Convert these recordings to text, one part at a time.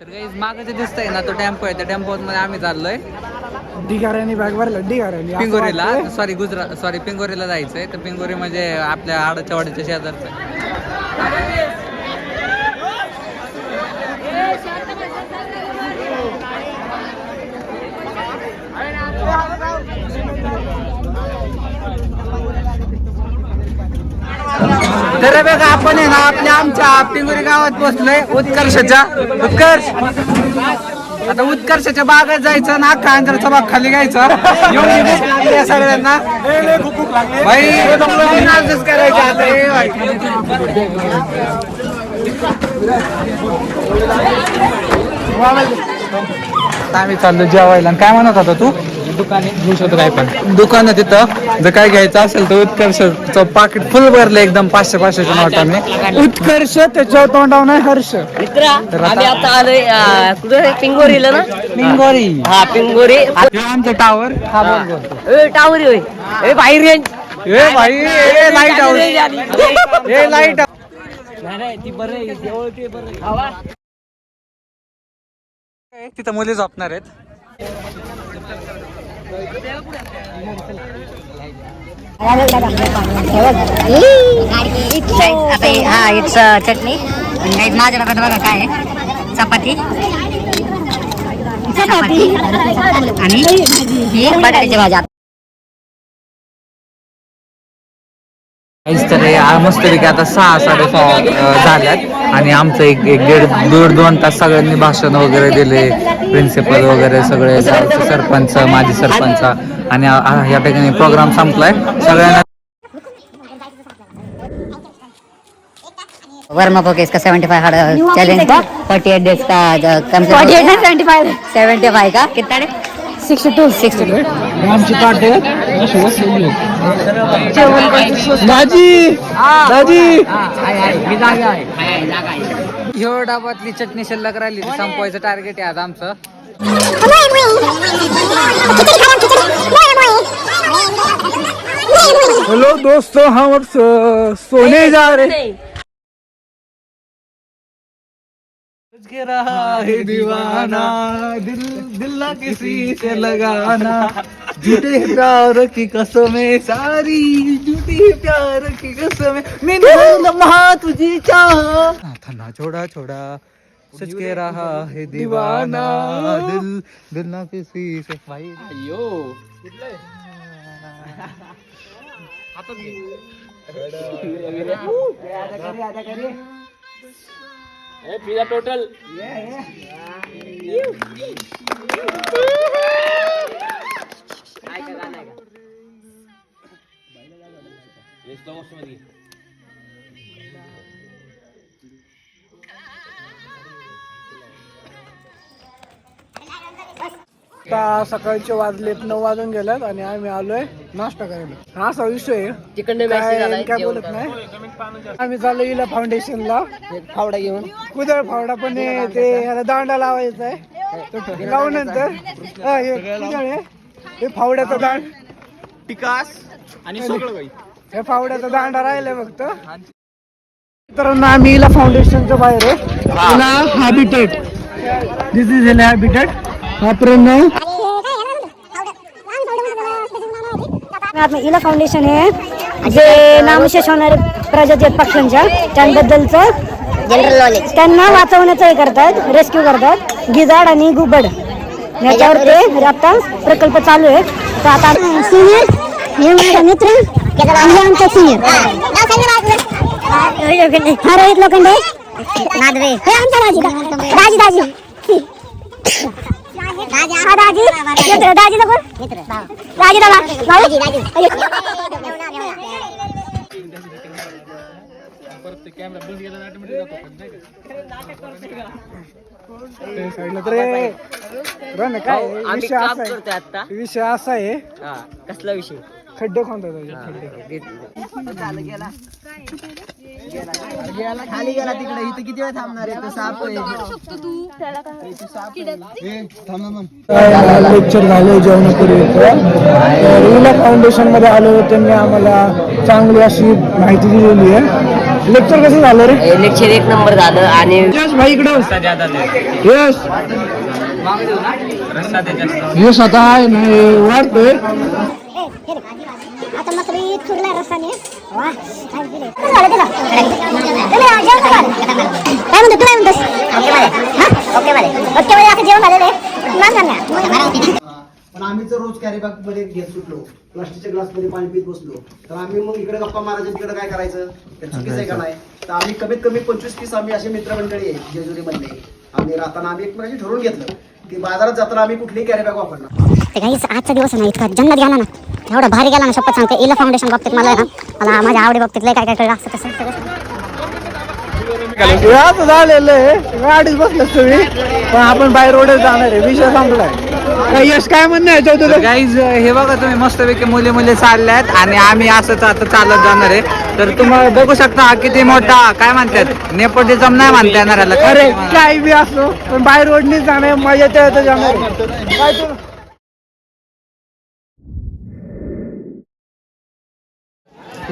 तर काही मागं जे दिसतंय ना तो टेम्पो आहे. त्या टेम्पो मध्ये आम्ही चाललोय. ढिगाऱ्याने बॅग भरलं ढिगाऱ्याने. पिंगोरीला. सॉरी गुजरात सॉरी पिंगोरीला जायचंय. तर पिंगोरी म्हणजे आपल्या आडच्या वाडीच्या शेजारचं. तर बघा आपण आहे ना आपल्या आमच्या पिंगुरी गावात बसलोय उत्कर्षाच्या. उत्कर्ष! आता उत्कर्षाच्या बागात जायचं ना कांजराचा बाग खाली घ्यायचा. एवढी भूक लागली आहे सगळ्यांना. भाई करायचं आता हे आता आम्ही चाललो जेवायला. आणि काय म्हणत होता तू? दुकाने घेऊ शकतो काय पण? दुकान आहे तिथं. जर काय घ्यायचं असेल तर उत्कर्षचं पाकिट फुल भरलं एकदम पाचशे पाचशेच्या नोटाने उत्कर्ष त्याच्या तोंडावर नाही हर्ष. मित्रा तर आता- आम्ही आता आलोय अं, कुठं पिंगोरीला ना? पिंगोरी. हा पिंगोरी. हे आमचं टावर हा बोल बोल. ए, टावरी होय. ए बाहेर रेंज ए भाई ए लाइट हाऊस ए लाइट तिथं मुली झोपणार आहेत. हा इट्स चटणी. आणि माझ्या डब्यात बघा काय चपाती चपाती आणि ही बटाट्याची भाजी. तर मस्तपैकी आता सहा साडेसहा झाल्यात. आणि आमचं एक एक दीड दीड दोन तास सगळ्यांनी भाषण वगैरे दिले. प्रिन्सिपल वगैरे सगळे सरपंच माजी सरपंच. आणि या ठिकाणी प्रोग्राम संपलाय. सगळ्यांना वर्मा अप इसका सेवेंटी फाइव चैलेंज का? फोर्टी एट डेज का कम से सेवेंटी फाइव सेवेंटी फाइव का? कितना day sixty two sixty two आमची पाटे दाजी दाजी. ह्यो डाबातली चटणी शिल्लक राहिली ती संपवायचं टार्गेट आहे आज आमचं. हेलो दोस्तों हम सोने जा रहे के रहा है दीवाना दिल दिल ना किसी से लगाना झूठे प्यार की कसमें सारी झूठी प्यार की कसमें मैंने लम्हा तुझे चाहा था ना छोड़ा छोड़ा सच के रहा है दीवाना दिल दिल ना किसी से भाई टोटल आता सकाळचे वाजलेत नऊ वाजून गेल्यात आणि आम्ही आलोय नाश्ता करायला हा असा विषय आहे. तिकडनं काय मेसेज आलाय काय जेवण बोलत. नाही आम्ही चाललो इला फाउंडेशनला एक फावडा घेऊन. कुदळ फावडा पण हे ते ह्याला दांडा लावायचा आहे. तो लावून नंतर. हा, हे कुदळ आहे. हे फावड्याचा दांड. पिकास आणि सगळं. हे फावड्याचा दांडा राहिलाय फक्त. मित्रांनो आम्ही इला फाउंडेशनच्या बाहेर आहे. Ila habitat this is Ila habitat हा प्रणव इला फाउंडेशन आहे. जे नामशेष होणारे आहेत पक्ष्यांच्या. त्यांबद्दलचं जनरल नॉलेज त्यांना वाचवण्याचं हे करतात रेस्क्यू करतात गिजाड आणि गुबड. याच्यावर ते आता प्रकल्प चालू आहे तर आता सिनियर हे माझा मित्र. आणि हे. आमचा सिनियर हा रोहित लोखंडे. नादवे. हे आमचा दाजी दाजी दाजी. हा दाजी. ते तर हे- आहे आम्ही विषय काम असा करतोय आता आहे विषय असा आहे. हा कसला विषय? खड्डे कोणता खड्डे. खाली गेला तिकडे इथे किती वेळ थांबणार आहे? तसं आपण लेक्चर झाले जेवणापूर्वी तर इला फाउंडेशनमध्ये आलो त्यांनी आम्हाला चांगली अशी माहिती दिलेली आहे. लेक्चर कसं झालं रे? लेक्चर एक नंबर झालं आणि यश भाई इकडे यश. यश आता आहे ना हे वाढतोय. आता मस्त चुरला रस्ताने वा काय म्हणतो तू काय म्हणतोस? ओके मध्ये ओके मध्ये जेवण झालेलं आहे. नाही सांगा पण आम्ही जर रोज कॅरी बॅगमध्ये घेत सुटलो प्लास्टिकच्या ग्लासमध्ये पाणी पित बसलो तर आम्ही मग इकडे गप्पा मारायचं तिकडे काय करायचं? हे चुकीचं आहे का नाही? तर आम्ही कमीत कमी पंचवीस तीस आम्ही असे मित्रमंडळी आहे जेजुरी मधले आम्ही राहताना आम्ही एकमेकांशी ठरवून घेतलं की बाजारात जाताना आम्ही कुठलीही कॅरी बॅग वापरणार आजचा दिवस आहे ना इतका जन्नत गेला ना एवढा भारी गेला ना शपथ सांगते. इला फाउंडेशन बाबतीत मला ना मला माझ्या आवडी बाबतीत लय काय काय कळलं असं आता झालेलं आहे. गाडीत बसलं तुम्ही पण आपण बाय रोडच जाणार आहे. विषय संपलाय. काय यश काय म्हणणं आहे? तुझं? गाईज हे बघा तुम्ही मस्तपैकी मुले मुले चालले आहेत आणि आम्ही असंच आता चालत जाणार आहे. तर तुम्हाला बघू शकता हा किती मोठा काय म्हणतात? नेपोटिझम नाही म्हणता येणार याला. अरे काही बी असो पण बाय रोडनीच जाणार मजा येतं जाणार. काय तू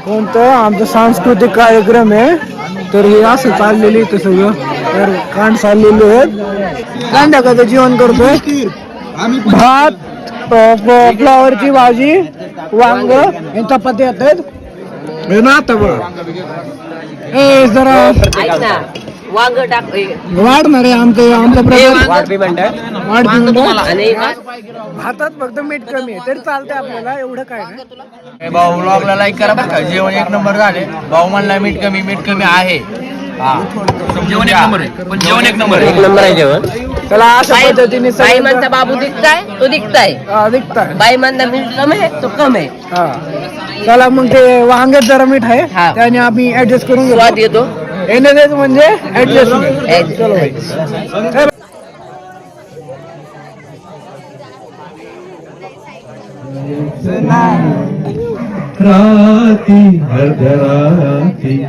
कोणतं? आमचा सांस्कृतिक कार्यक्रम आहे. तर हे असं चाललेलं इथं सगळं. तर कांड चाललेले आहेत. कांद्याचं जेवण करतोय. भात फ्लॉवरची भाजी वांग हे चपाती येतात हे ना आता बघ. ए जरा वांग टाक वाढणार आहे आमचं प्रकार भातात फक्त मीठ कमी आहे तरी चालतंय आपल्याला एवढं काय नाही. भाऊ ब्लॉगला लाईक करा बरं का. जेवण एक नंबर झाले. भाऊ म्हणला मीठ कमी मीठ कमी आहे. जेवण एक नंबर आहे. पण जेवण एक नंबर एक नंबर आहे जेवण. त्याला अशा बाई पद्धतीने बाई सगळं- म्हणता बाबू दिखताय? तो दिखताय? हा, दिखताय. बाई म्हणता मीठ कम आहे तो कम आहे. हा. त्याला मग ते वांग्यात जरा मीठ आहे. हा. त्याने आम्ही ऍडजस्ट करून स्वाद घेतो येतो. एनएस म्हणजे ऍडजस्टमेंट चलो भाई राती अर्धराती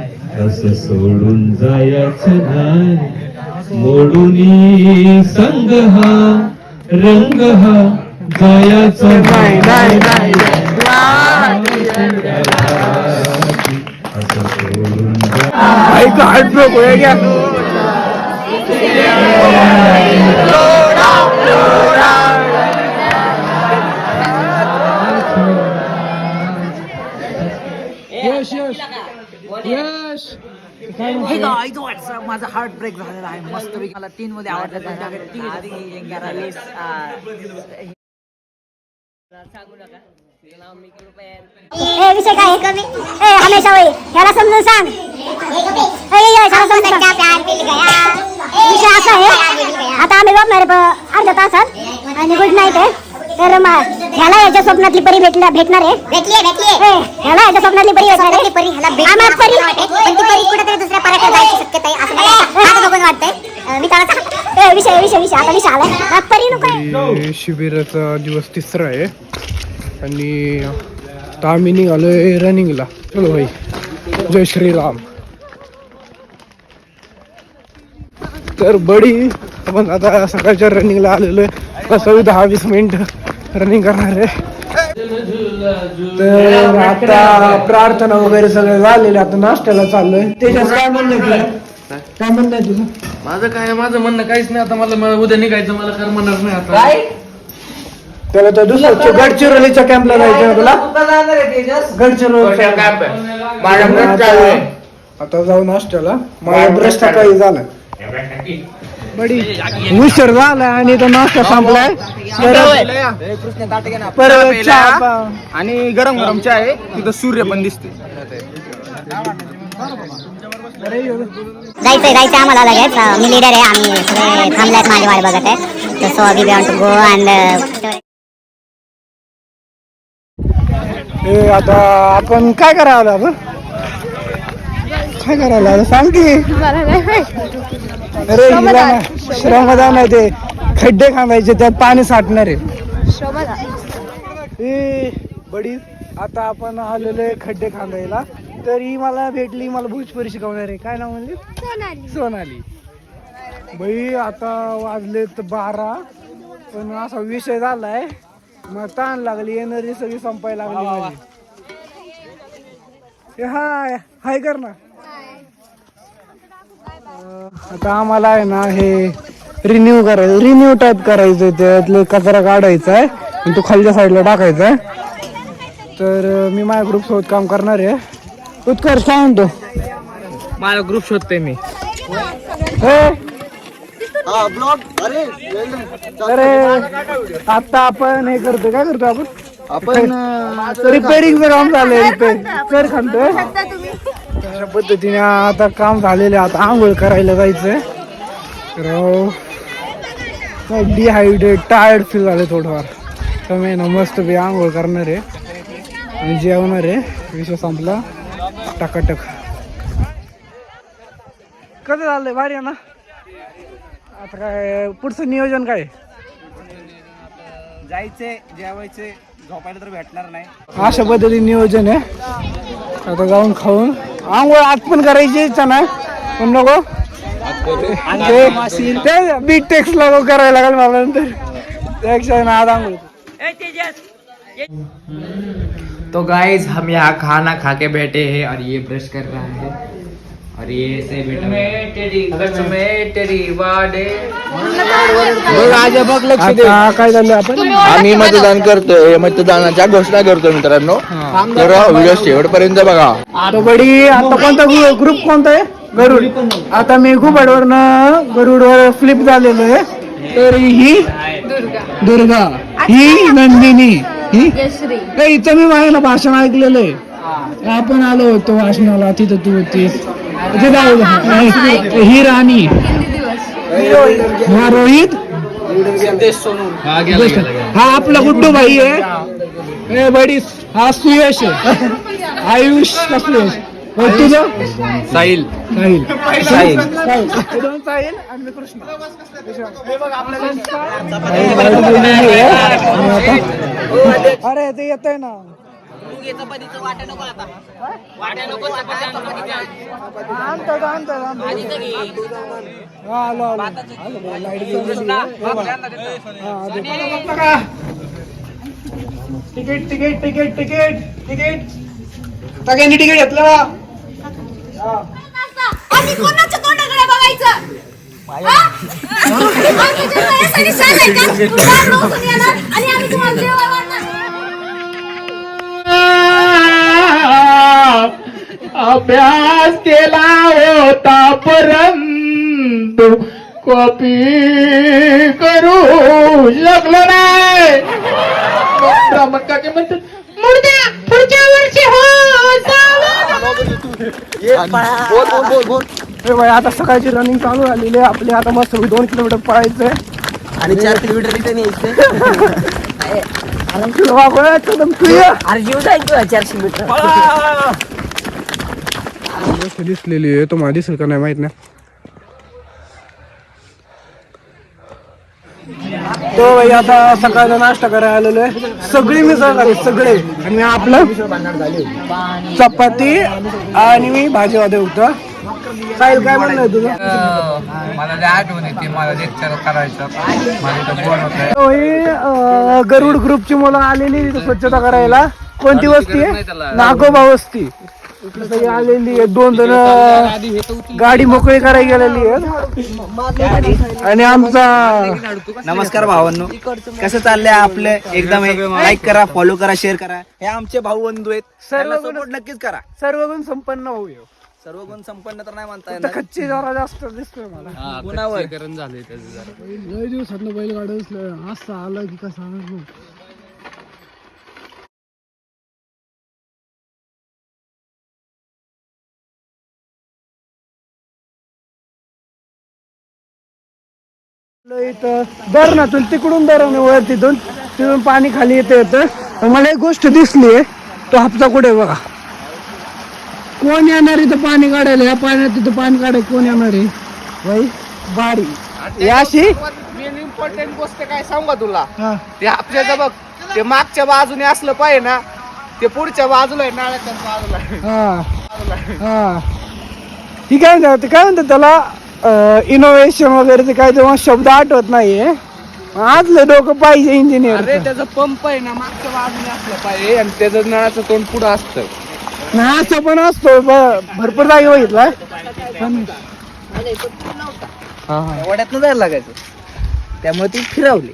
असं सोडून जायचं नाही. मोडूनी संग हा रंग हा जायचा नाही नाही नाही असं सोडून जा ऐक हार्ट होया क्या यश यश यश माझा हार्ट ब्रेक झालेला आहे. मस्तपैकी मला तीन मध्ये आवडलं. विषय काय हमेशा वही ह्याला समजून सांग. विषय असा आहे. आता आम्ही बघणार अर्ध्या तासात. आणि गुड नाईट आहे. तर ह्याला याच्या स्वप्नातली परी भेटणार भेटणार आहे? भेटली भेटली ह्याला याच्या स्वप्नातली परी भेटणार आहे? परी ह्याला परी पण ती परी कुठेतरी दुसऱ्या पर्यटन जायची शक्यता आहे असं मला आता बघून वाटतंय. मी त्याला ए, विषय विषय विषय. आता विषय आलाय. परी नको आहे. शिबिराचा दिवस तिसरा आहे. आणि आता आम्ही निघालोय रनिंगला. चलो भाई. जय श्रीराम. तर बडी आपण आता सकाळच्या रनिंगला आलेलो आहे. कसं दहा वीस मिनिट. रनिंग करणार आहे. तर आता प्रार्थना वगैरे सगळं झालेलं आता नाश्त्याला चाललोय. त्याच्यात काय म्हणणं तुझं काय? म्हणणं आहे तुझं? माझं काय माझं म्हणणं काहीच नाही. आता मला मला उद्या निघायचं. मला कर म्हणणार नाही आता. त्याला तर दुसरं गडचिरोलीच्या कॅम्पला जायचं आहे? तुला? गडचिरोली आता जाऊ नाश्त्याला. माझा ब्रश सकाळी झाला. बडी. उशीर झाला आणि तो नाश्ता संपलाय. परत- परत चहा पा- आणि गरम गरम चहा आहे. तिथं सूर्य पण दिसते जायचंय जायचं आम्हाला लगेच. मी लीडर आहे आम्ही सगळे थांबल्यात माझी वाट बघत आहे. So we want to go and हे आता आपण काय करायला आलो? आपण काय करायला आलो? सांग की. अरे हिला ना श्रमदान आहे ते. खड्डे खांदायचे त्यात पाणी साठणार आहे. बडी आता आपण आलेलो आहे खड्डे खांदायला. तर ही मला भेटली मला भोजपुरी शिकवणार आहे. काय नाव म्हणले सोनाली. बाई आता वाजलेत बारा पण असा विषय झालाय. मग ताण लागली एनर्जी सगळी संपायला लागली माझी. हाय हाय कर ना. आता आम्हाला आहे ना हे रिन्यू करायचं रिन्यू टाईप करायचं त्यातले कचरा काढायचा आहे आणि तो खालच्या साईडला टाकायचा आहे. तर मी माझ्या ग्रुप सोबत काम करणार आहे. उत्कर्ष काय म्हणतो माझा ग्रुप शोधते मी. हे? अरे आता आपण हे करतो काय करतो आपण? आपण रिपेअरिंगचं काम चाललंय रिपेअरिंग कर खांतोय अशा पद्धतीने आता काम झालेलं आहे. आता आंघोळ करायला जायचंय. तर डिहायड्रेट टायर्ड फील झालं थोडंफार. तर मी ना मस्त बी आंघोळ करणार आहे. आणि जेवणार आहे. विषय संपला. टकाटक. कसं झालंय? भारी आहे ना? आता काय पुढचं नियोजन काय? जायचे जेवायचे झोपायला तर भेटणार नाही. अशा पद्धतीने नियोजन आहे. आता जाऊन खाऊन. आंघोळ आत पण करायची नाही. पण नको. ते- बिग टेक्स ला करायला लागेल मला नंतर. आज आंघोळ. तो गाइस हम यहाँ खाना खा के बैठे हैं और ये ब्रश कर रहा है। और ये ऐसे बैठा मैं तेरी कसमें तेरी वादे आता काय झालं आपण? आम्ही मतदान करतोय मतदानाच्या घोषणा करतोय मित्रांनो. तर व्हिडिओ शेवटपर्यंत बघा. आता बडी आता कोणता ग्रुप कोणता आहे? गरुड. आता मी घुबडवरनं गरुडवर फ्लिप झालेलो आहे. तर ही दुर्गा. ही नंदिनी. ही? इथं मी माझ्या ना भाषण ऐकलेलं आहे. आपण आलो होतो भाषणाला तिथं तू होतीस. ही राणी हा रोहित? हा आपला गुड्डू भाई आहे ए बडी हा। सुयश आहे आयुष सुयश तुझं साहिल। साहिल। साहिल। दोन साहिल। आणि मी कृष्ण अरे ते येत आहे ना। हा, आलो, आलो. आलो लाइट. हे. हा, आलो. Ticket ticket ticket ticket ticket सगळ्यांनी तिकीट घेतलं का? आम्ही कोणाच्या तोंडाकडे बघायचं हा? आम्ही जे वयासाठी सांगाय का? तुम्हाला रोखून येणार आणि आम्ही तुम्हाला जेवायला वाढणार. अभ्यास केला होता परंतु कॉपी करू शकलो नाही ब्राह्मणकाचे म्हणतात मुर्द्या पुढच्या वर्षी हो ए बाई, आता सकाळची रनिंग चालू झालेली आहे आपली आता मस्त दोन किलोमीटर पळायचंय आणि चार किलोमीटर रिटर्न यायचं. अरे जीव जाईल तुला चारशे मीटर गोष्ट दिसलेली आहे तुम्हाला दिसेल का नाही माहीत नाही. तो भाई आता सकाळचा नाश्ता करायला आलेलो आहे. सगळी मिसळ झाली सगळे. आणि आपलं चपाती आणि मी भाजी वादे होतं. साहिल काय म्हणणं आहे तुझं? मला लय आठवण येते मला लेक्चर करायचं. मला इथं बोर होत तो ही, अं, गरुड ग्रुपची मुलं आलेली तिथं स्वच्छता करायला. कोणती वस्ती आहे? नागोबा वस्ती. इकडं आलेली आहे दोन जण गाडी मोकळी करायला गेलेली आहे आणि आमचा नमस्कार भावांनो. कसं चाललंय आपलं? एकदम लाईक करा फॉलो करा शेअर करा. हे आमचे भाऊ बंधू आहेत. सर्व सपोर्ट नक्कीच करा. सर्व गुण संपन्न होऊ सर्व गुण संपन्न तर नाही म्हणता फक्त खच्ची जरा जास्त दिसतोय मला. कुणावर? झाले त्याचं जरा. लय दिवसात बैल गाडी असं आलं की कसं इथं धरणातून तिकडून धरण वर तिथून तिथून पाणी खाली येते येतं मला एक गोष्ट दिसली आहे तो हप्ता कुठे बघा. कोण येणार इथं पाणी काढायला? या पाण्यात तिथं पाणी काढायला कोण येणार आहे? भाई बारी. याशी? इम्पॉर्टंट गोष्ट काय सांगू तुला? हा. ते आपल्याचं बघ ते मागच्या बाजूने असलं पाहिजे ना ते पुढच्या बाजूला आहे नाळ्याच्या बाजूला हा. हा. ही काय म्हणतात ते काय म्हणतात त्याला? इनोव्हेशन वगैरे ते काय तेव्हा शब्द आठवत नाहीये. आजलं डोकं पाहिजे इंजिनियर अरे त्याचा पंप आहे ना मागच्या बाजूने असलं पाहिजे आणि त्याचं नळाचं तोंड पुढं असतं. असं पण असतो ब- भरपूर जागी बघितलाय. पण हा हा. वड्यातनं जायला लागायचं. त्यामुळे ती फिरवली.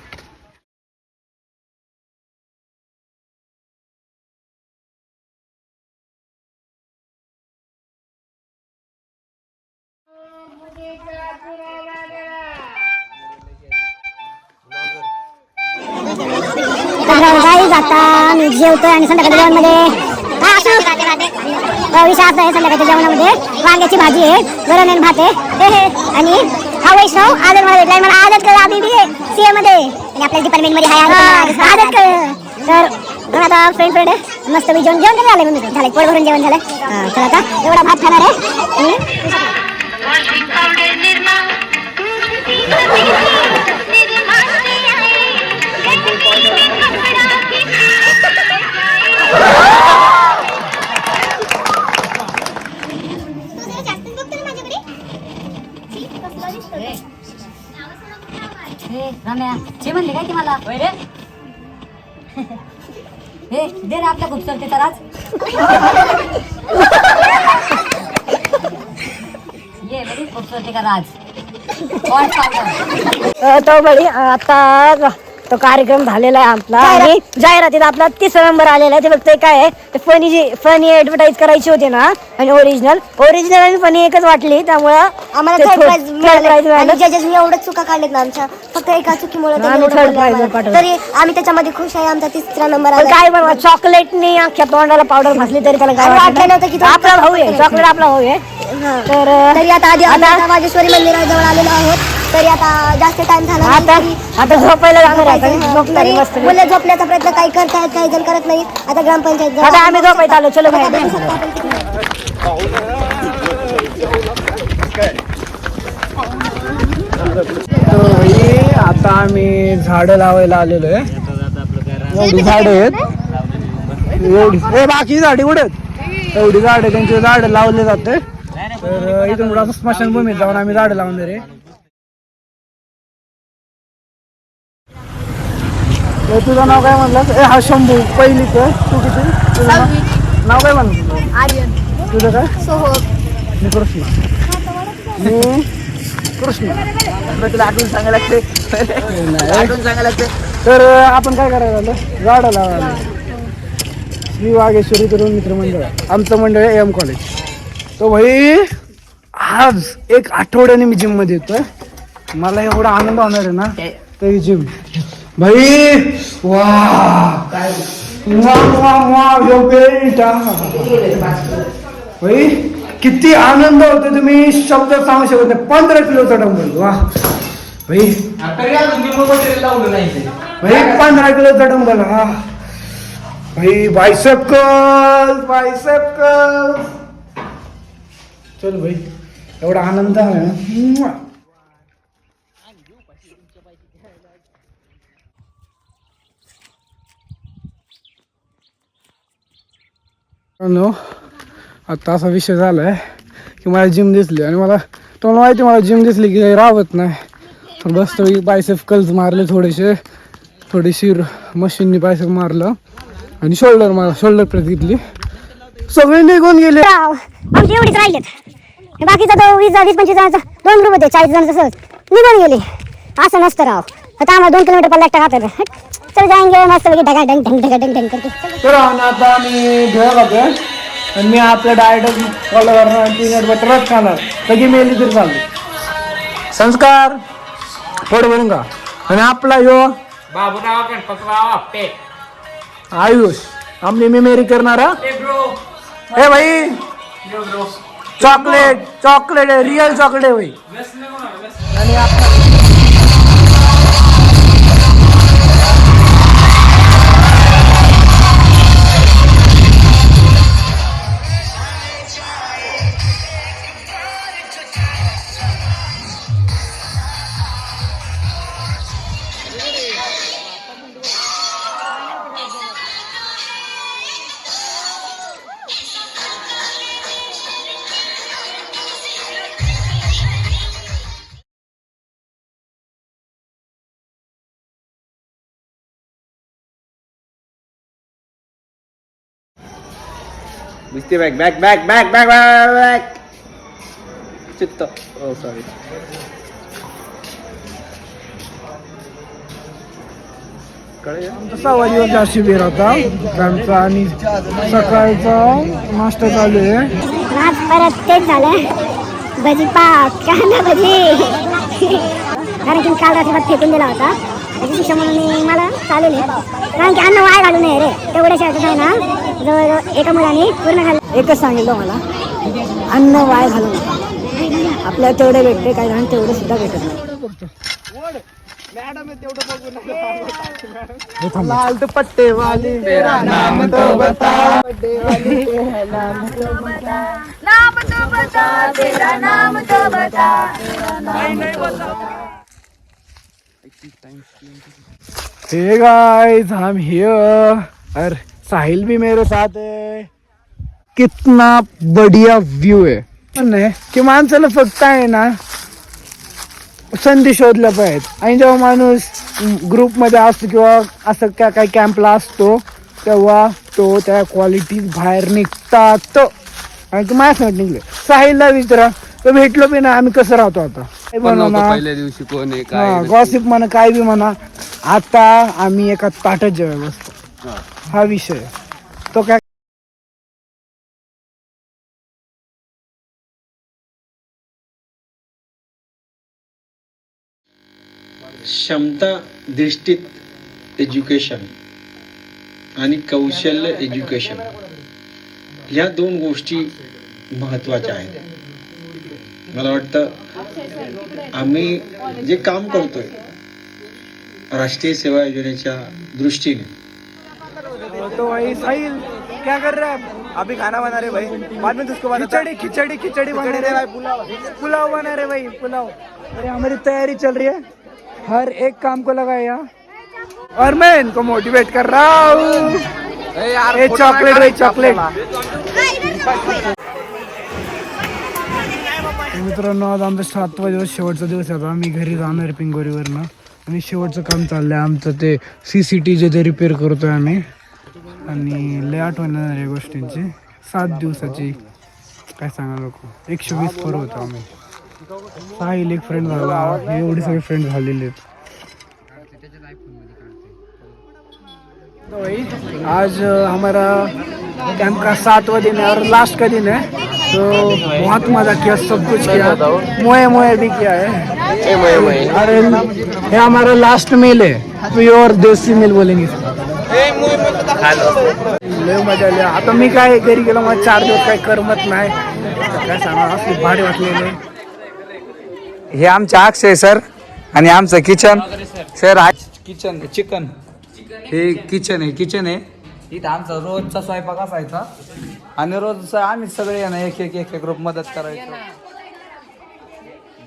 गाई जाता आम्ही जेवतोय आणि संध्याकाळच्या जेवणमध्ये. हा, असू. विषय असा आहे संध्याकाळच्या जेवणामध्ये. वांग्याची भाजी आहे वरण आणि भात आहे. आणि हा वैष्णव आदर मला भेटलाय मला आदत कळ आम्ही बी सीए मध्ये. आणि आपल्या डिपार्टमेंटमध्ये आहे आदत कळ तर आता फ्रेंड फ्रेंड आहे. मस्त मी जेवण जेवण झालं झालं पोट भरून जेवण झालं तर आता एवढा भात खाणार आहे. आणि जे म्हणले काय ती मला हे दे रे आपल्या गुप्त तर आज खूबसूरती का राज? तो बड़ी आता तो कार्यक्रम झालेला आहे आपला. आणि जाहिरातीत आपला तिसरा नंबर आलेला आहे. ते फक्त काय आहे? ते फनी जी फनी ऍडव्हर्टाईज करायची होती ना आणि ओरिजिनल ओरिजिनल आणि फनी एकच वाटली त्यामुळं आम्हाला थर्ड प्राइज मिळाले. एवढ्या चुका काढल्यात ना आमच्या फक्त एका चुकीमुळे त्यांनी आम्ही एवढं third बोलले prize आम्हाला. पाठवलं. तरी आम्ही त्याच्यामध्ये खुश आहे आमचा तिसरा नंबर पण आला. काय बनवा चॉकलेटनी अख्ख्या तोंडाला पावडर घातली तरी त्याला काय आणि वाटलं वाटलं नव्हतं की तो आपला भाऊ आहे. चॉकलेट आपला भाऊ आहे. तर तरी आता आधी आम्ही आता- आता वाजेश्वरी मंदिराजवळ आलेलो आहोत. तरी आता जास्त टाइम झाला नाही. आता तरी- आता झोपायला जाणार आहे झोपायचं, आता. हा. झोपणार आहे तरी मस्त. मुलं झोपण्याचा प्रयत्न काही करतायत काही जण करत नाहीत. आता ग्रामपंचायत आता आम्ही झोपायला आलो. चलो बाहेर. तर भाई आता आम्ही झाडं लावायला आलेलो आहे. एवढी झाडं आहेत. एवढी. ए बाकी झाडे उडत एवढी झाडं त्यांची झाडं लावले जाते. तर इथून पुढे असं स्मशानभूमीत जाऊन आम्ही झाडं लावणार आहे. तुझं नाव काय म्हणलं ए हा शंभू पहिली तर तू किती? तुझं नाव- नाव काय म्हणलं आर्यन. तुझं काय? सोहम. मी कृष्ण. मी कृष्ण. तुला आठवून सांगायला लागते. आठवून सांगायला लागते. तर अं, आपण काय करायला आलो? झाडं लावायला श्री वागेश्वरी तरुण मित्र मंडळ. आमचं मंडळ आहे एम कॉलेज. तो भाई आज एक आठवड्याने मी जिममध्ये येतोय. मला एवढा आनंद होणार आहे ना तरी जिम भाई वा काय? वा वा वा यो बेटा. भाई किती आनंद होतो तुम्ही. शब्द सांगू शकत नाही. पंधरा किलोचा डंबल वा भाई भाई पंधरा किलोचा डंबल हा. भाई बायसेप कर बायसेप कर चल भाई एवढा आनंद आहे. ना नो आता असा विषय झालाय की मला जिम दिसली आणि मला तुम्हाला माहिती मला जिम दिसली की काही राहत नाही. बसतो बस बायसेप कल्स मारले थोडेसे. थोडीशी मशीननी बायसेप मारलं आणि शोल्डर मार शोल्डर प्रेस घेतली. सगळे निघून गेले. आमची एवढीच राहिलेत. बाकीचा तो वीस वीस पंचवीस जणांचा दोन ग्रुप होते चाळीस जण तसं निघून गेले. असं नसतं राव. आता आम्हाला दोन किलोमीटर पल्ला एकटा चल जाएंगे मस्त पैकी ढगा ढंग ढंग ढगा ढंग ढंग करके। तर आता आम्ही भेळ खातोय आणि मी आपल्या डाएट फॉलो करणार पीनट बटरच खाणार. कधी मेली तरी चालू. संस्कार थोडं म्हणून का आणि आपला यो बाबूराव गणपतराव आपटे. आयुष. आमने मी मेरी करणारा हे? भाई. चॉकलेट चॉकलेट आहे रिअल चॉकलेट आहे भाई. आणि आपला दिसते bag bag bag bag bag bag चित्त हो सॉरी सहावा दिवस शिबिर होता आमचा आणि सकाळचा नाश्ता चालू आहे आज परत तेच झालं भजी पाव कांदा भजी. कारण की काल रात्री फेकून दिला होता. त्याची शिक्षा म्हणून मी मला चालवले. कारण की अन्न वाया घालू नये रे. तेवढ्या शाळेत आहे ना. जवळजवळ एका मुलाने पूर्ण खाल्लं एकच सांगितलं मला. अन्न वाया घालू नये आपल्याला तेवढे भेटते काही जण तेवढं सुद्धा भेटत नाही. लाल दुपट्टे वाली तेरा नाम तो बता. हे गाइस हम हियर और साहिल भी मेरे साथ है। कितना बढ़िया व्यू है। नाही की माणसाला फक्त आहे ना? संधी शोधल्या पाहिजेत आणि जेव्हा माणूस ग्रुपमध्ये असतो किंवा असं काय काही कॅम्पला असतो तेव्हा तो त्या क्वालिटी बाहेर निघतात आणि तू माझ्या निघले साहिलला विचारा तो भेटलो बी ना आम्ही कसं राहतो आता पहिल्या दिवशी कोण आहे काय गॉसिप म्हणा काय बी म्हणा आता आम्ही एका ताटात जेवाय बसतो हा विषय. तो काय क्षमता दृष्टीत एज्युकेशन आणि कौशल्य एज्युकेशन ह्या दोन गोष्टी महत्त्वाच्या आहेत. मला वाटतं आम्ही जे काम करतोय राष्ट्रीय सेवा योजनेच्या दृष्टीने तो भाई साहिल क्या कर रहा है? अभी खाना बना रहे भाई। बाद में तुझको खिचड़ी खिचड़ी खिचड़ी बना रहे भाई पुलाव। पुलाव बना रहे भाई पुलाव। अरे हमारी तैयारी चल रही है। हर एक काम को लगाया और मैं इनको मोटिवेट कर रहा हूँ। चॉकलेट भाई चॉकलेट मित्रांनो आज आमचा सातवा दिवस शेवटचा दिवस आता. आम्ही घरी जाणार पिंगोरीवरनं. आणि शेवटचं काम चाललंय आमचं ते सी सी टी जे ते रिपेअर करतोय आम्ही. आणि लय आठवण येणार या गोष्टींची. सात दिवसाची काय सांगा नको एकशे वीस पोरं होतो आम्ही. साहिल एक फ्रेंड झाला. हे एवढे सगळे फ्रेंड झालेले आहेत. तो आज हमारा कैंप का सातवा दिन है और लास्ट का दिन है तो बहुत मजा किया सब कुछ किया. मोए मोए भी किया है. अरे ये हमारा लास्ट मील है प्योर देसी मील बोलेंगे. लय मजा लिया आता मी काय घरी गेलो मला चार दिवस काय करमत नाही. काय सांगा असले भाडे वाटलेले हे आमचे अक्षय सर आणि आमचं किचन. Sir kitchen chicken. हे किचन आहे किचन आहे. इथं आमचा रोजचा स्वयंपाक असायचा. आणि रोज आम्ही सगळे ना एक एक एक एक ग्रुप मदत करायचो.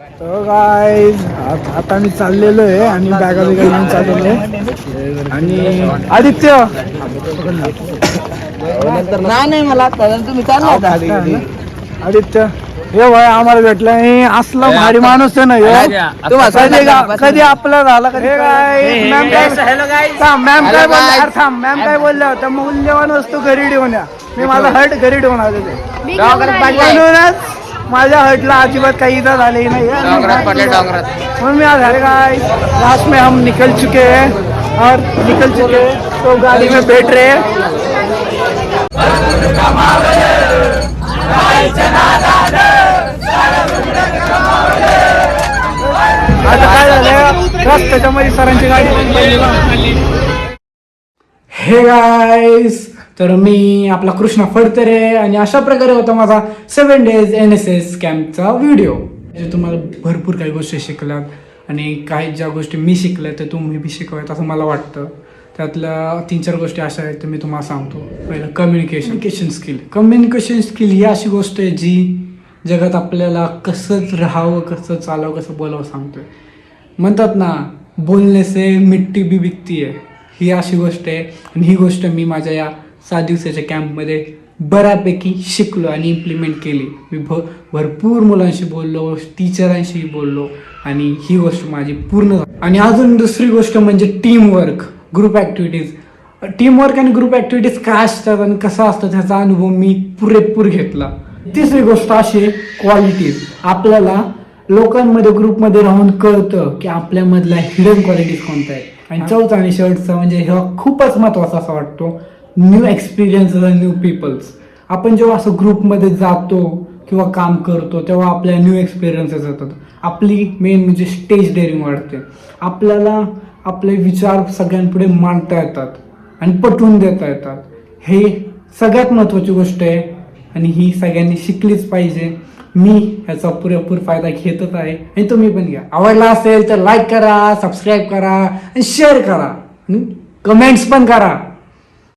तर काय आता मी चाललेलो आहे आणि बॅगा बिगा घेऊन चाललेलो आहे आणि आदित्य. नाही मला तुम्ही आदित्य हे भाई आम्हाला भेटलं हे असला भारी माणूस आहे ना ह्यो. कधी आपला झाला कधी काय? मॅम काय थांब, मॅम काय बोलल्या थांब मॅम काय बोलल्या होत्या मूल्यवान वस्तू घरी ठेवून या. मी माझा हट घरी ठेवून आलेलो आहे. म्हणूनच माझ्या हटला अजिबात काही इजा झाली नाही म्हणून मी आज अरे काय लास्ट में हम निकल चुके हैं और निकल चुके हैं. तो गाड़ी में बैठ रहे हैं. आता काय झालं रस्त्याच्या मध्ये सरांची गाडी हे गाईस तर मी आपला कृष्णा फडतरे आणि अशा प्रकारे होता माझा seven days N S S कॅम्पचा video जे तुम्हाला भरपूर काही गोष्टी शिकल्यात आणि काही ज्या गोष्टी मी शिकल्या त्या तुम्ही बी शिकवायत असं मला वाटतं. त्यातल्या तीन चार गोष्टी अशा आहेत तर मी तुम्हाला सांगतो. पहिलं कम्युनिकेशन स्किल कम्युनिकेशन स्किल ही अशी गोष्ट आहे जी जगात आपल्याला कसं राहावं कसं चालावं कसं बोलावं सांगतोय. म्हणतात ना बोलणे से मिट्टी बी बिकती आहे ही अशी गोष्ट आहे आणि ही गोष्ट मी माझ्या या सात दिवसाच्या कॅम्पमध्ये बऱ्यापैकी शिकलो आणि इम्प्लिमेंट केली. मी भ भरपूर मुलांशी बोललो टीचरांशी बोललो आणि ही गोष्ट माझी पूर्ण. आणि अजून दुसरी गोष्ट म्हणजे टीमवर्क ग्रुप ॲक्टिव्हिटीज टीमवर्क आणि ग्रुप ॲक्टिव्हिटीज काय असतात आणि कसं असतं त्याचा अनुभव मी पुरेपूर घेतला. तिसरी गोष्ट अशी क्वालिटी आपल्याला लोकांमध्ये ग्रुपमध्ये राहून कळतं की आपल्यामधल्या हिडन क्वालिटीज कोणत्या आहेत. आणि चौथा आणि शेवटचा म्हणजे हा खूपच महत्त्वाचा असा वाटतो न्यू एक्सपिरियन्स न्यू पीपल्स आपण जेव्हा असं ग्रुपमध्ये जातो किंवा काम करतो तेव्हा आपल्या न्यू एक्सपिरियन्सेस येतात. आपली मेन म्हणजे स्टेज डेअरिंग वाढते. आपल्याला आपले विचार सगळ्यांपुढे मांडता येतात आणि पटवून देता येतात. हे सगळ्यात महत्त्वाची गोष्ट आहे आणि ही सगळ्यांनी शिकलीच पाहिजे. मी ह्याचा पुरेपूर फायदा घेतच आहे आणि तुम्ही पण घ्या. आवडला असेल तर लाईक करा सबस्क्राईब करा आणि शेअर करा. कमेंट्स पण करा.